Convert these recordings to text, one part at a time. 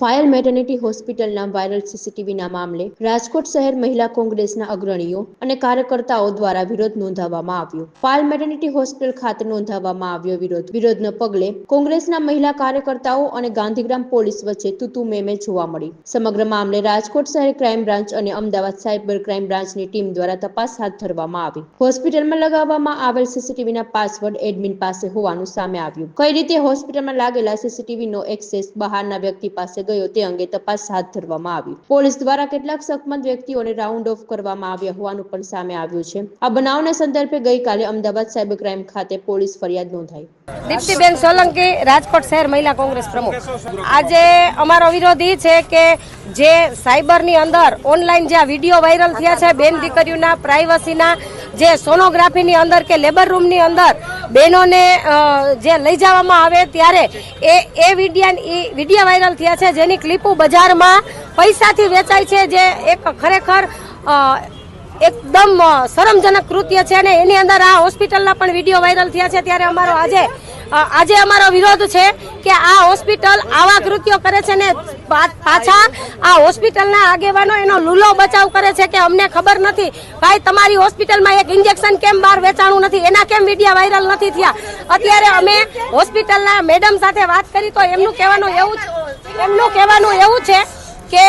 Payal maternity હોસ્પિટલના viral સીસીટીવીના મામલે રાજકોટ શહેર મહિલા કોંગ્રેસના અગ્રણીઓ અને કાર્યકર્તાઓ દ્વારા વિરોધ નોંધાવવામાં આવ્યો. પાયલ મેટર્નિટી હોસ્પિટલ ખાતે નોંધાવવામાં આવ્યો વિરોધ. વિરોધને પગલે કોંગ્રેસના મહિલા કાર્યકર્તાઓ અને ગાંધીગ્રામ પોલીસ વચ્ચે તુતુ મેમે જોવા મળી. સમગ્ર મામલે રાજકોટ શહેર ક્રાઇમ બ્રાન્ચ અને અમદાવાદ સાયબર ક્રાઇમ બ્રાન્ચની ટીમ દ્વારા તપાસ હાથ ધરવામાં આવી. હોસ્પિટલમાં લગાવવામાં આવેલ સીસીટીવીના પાસવર્ડ એડમિન પાસે હોવાનું સામે આવ્યું. કઈ રીતે હોસ્પિટલમાં લાગેલા સીસીટીવીનો એક્સેસ બહારના વ્યક્તિ પાસે ગયો તે અંગે તપાસ હાથ ધરવામાં આવી. પોલીસ દ્વારા કેટલાક શકમત વ્યક્તિઓને રાઉન્ડ ઓફ કરવામાં આવ્યા હોવાનું પણ સામે આવ્યું છે. આ બનાવના સંદર્ભે ગઈકાલે અમદાવાદ સાયબર ક્રાઇમ ખાતે પોલીસ ફરિયાદ નોંધાઈ. દીપ્તિબેન સોલંકી, રાજકોટ શહેર મહિલા કોંગ્રેસ પ્રમુખ. આજે અમારો વિરોધ એ છે કે જે સાયબરની અંદર ઓનલાઈન જે વીડિયો વાયરલ થયા છે, બેન દીકરીઓના પ્રાઇવસીના જે સોનોગ્રાફીની અંદર કે લેબર રૂમની અંદર બહેનોને જે લઈ જવામાં આવે ત્યારે એ એ વિડીયા વીડિયો વાયરલ થયા છે. જેની ક્લિપો બજારમાં પૈસાથી વેચાય છે, જે એક ખરેખર એકદમ શરમજનક કૃત્ય છે. અને એની અંદર આ હોસ્પિટલના પણ વીડિયો વાયરલ થયા છે. ત્યારે અમારો આજે આજે અમારો વિરોધ છે કે આ હોસ્પિટલ આવા કૃત્યો કરે છે ને પાછા આ હોસ્પિટલના આગેવાનો એનો લૂલો બચાવ કરે છે કે અમને ખબર નથી. ભાઈ, તમારી હોસ્પિટલમાં એક ઇન્જેક્શન કેમ બહાર વેચાણું નથી? એના કેમ મીડિયા વાયરલ નથી થયા? અત્યારે અમે હોસ્પિટલના મેડમ સાથે વાત કરી તો એમનું કહેવાનું એવું, એમનું કહેવાનું એવું છે કે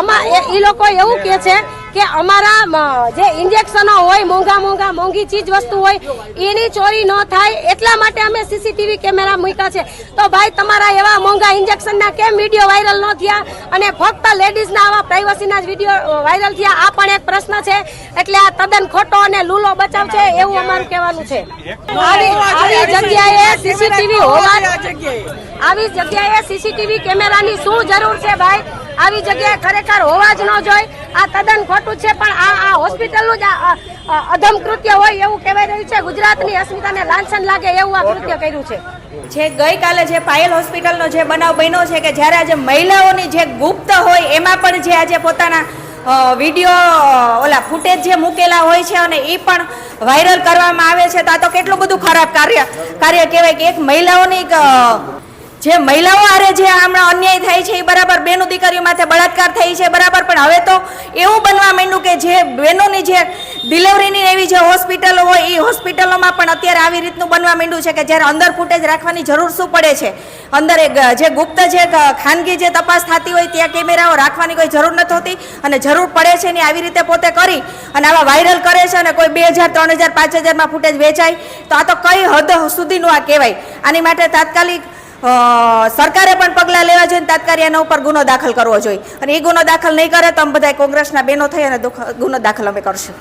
અમા, એ લોકો એવું કહે છે કે અમારા જે ઇન્જેક્શનો હોય મોંઘા મોંઘા મોંઘી ચીજ વસ્તુ હોય એની ચોરી ન થાય એટલા માટે અમે સીસીટીવી કેમેરા મૂક્યા છે. તો ભાઈ તમારા એવા મોંઘા ઇન્જેક્શનના કેમ વીડિયો વાયરલ ન થયા? અને ફક્ત લેડીઝના આવા પ્રાઇવસીના જ વીડિયો વાયરલ થયા? આ પણ એક પ્રશ્ન છે. એટલે આ તદ્દન ખોટો અને લૂલો બચાવ છે એવું અમારું કહેવાનું છે. આવી જગ્યાએ સીસીટીવી હોવા આવી જગ્યાએ સીસીટીવી કેમેરાની શું જરૂર છે ભાઈ? આવી જગ્યાએ ખરેખર હોવા જ ન જોઈએ. આ તદ્દન ખોટું છે પણ આ આ હોસ્પિટલનું જ અધમ કૃત્ય હોય એવું કહેવાય રહ્યું છે. ગુજરાતની અસ્મિતાને લાંછન લાગે એવું આ કૃત્ય કર્યું છે. જે ગઈકાલે જે પાયલ હોસ્પિટલનો જે બનાવ બન્યો છે કે જ્યારે આજે મહિલાઓની જે ગુપ્ત હોય એમાં પણ જે આજે પોતાના વીડિયો ઓલા ફૂટેજ જે મૂકેલા હોય છે અને એ પણ વાયરલ કરવામાં આવે છે તો આ તો કેટલું બધું ખરાબ કાર્ય કાર્ય કહેવાય કે એક મહિલાઓની જે મહિલાઓ આરે જે હમણાં અન્યાય થાય છે એ બરાબર બેનો દીકરીઓ માથે બળાત્કાર થઈ છે બરાબર, પણ હવે તો એવું બનવા માંડ્યું કે જે બહેનોની જે ડિલિવરીની એવી જે હોસ્પિટલો હોય, એ હોસ્પિટલોમાં પણ અત્યારે આવી રીતનું બનવા માંડ્યું છે કે જ્યારે અંદર ફૂટેજ રાખવાની જરૂર શું પડે છે? અંદર જે ગુપ્ત જે ખાનગી જે તપાસ થતી હોય ત્યાં કેમેરાઓ રાખવાની કોઈ જરૂર નથી હોતી અને જરૂર પડે છે ને આવી રીતે પોતે કરી અને આવા વાયરલ કરે છે અને કોઈ બે હજાર, ત્રણ હજાર, પાંચ હજારમાં ફૂટેજ વેચાય, તો આ તો કઈ હદ સુધીનું આ કહેવાય. આની માટે તાત્કાલિક સરકારે પણ પગલાં લેવા જોઈએ તાત્કાલિક એના ઉપર ગુનો દાખલ કરવો જોઈએ. અને એ ગુનો દાખલ નહીં કરે તો અમે બધા કોંગ્રેસના બહેનો થઈ અને ગુનો દાખલ અમે કરશું.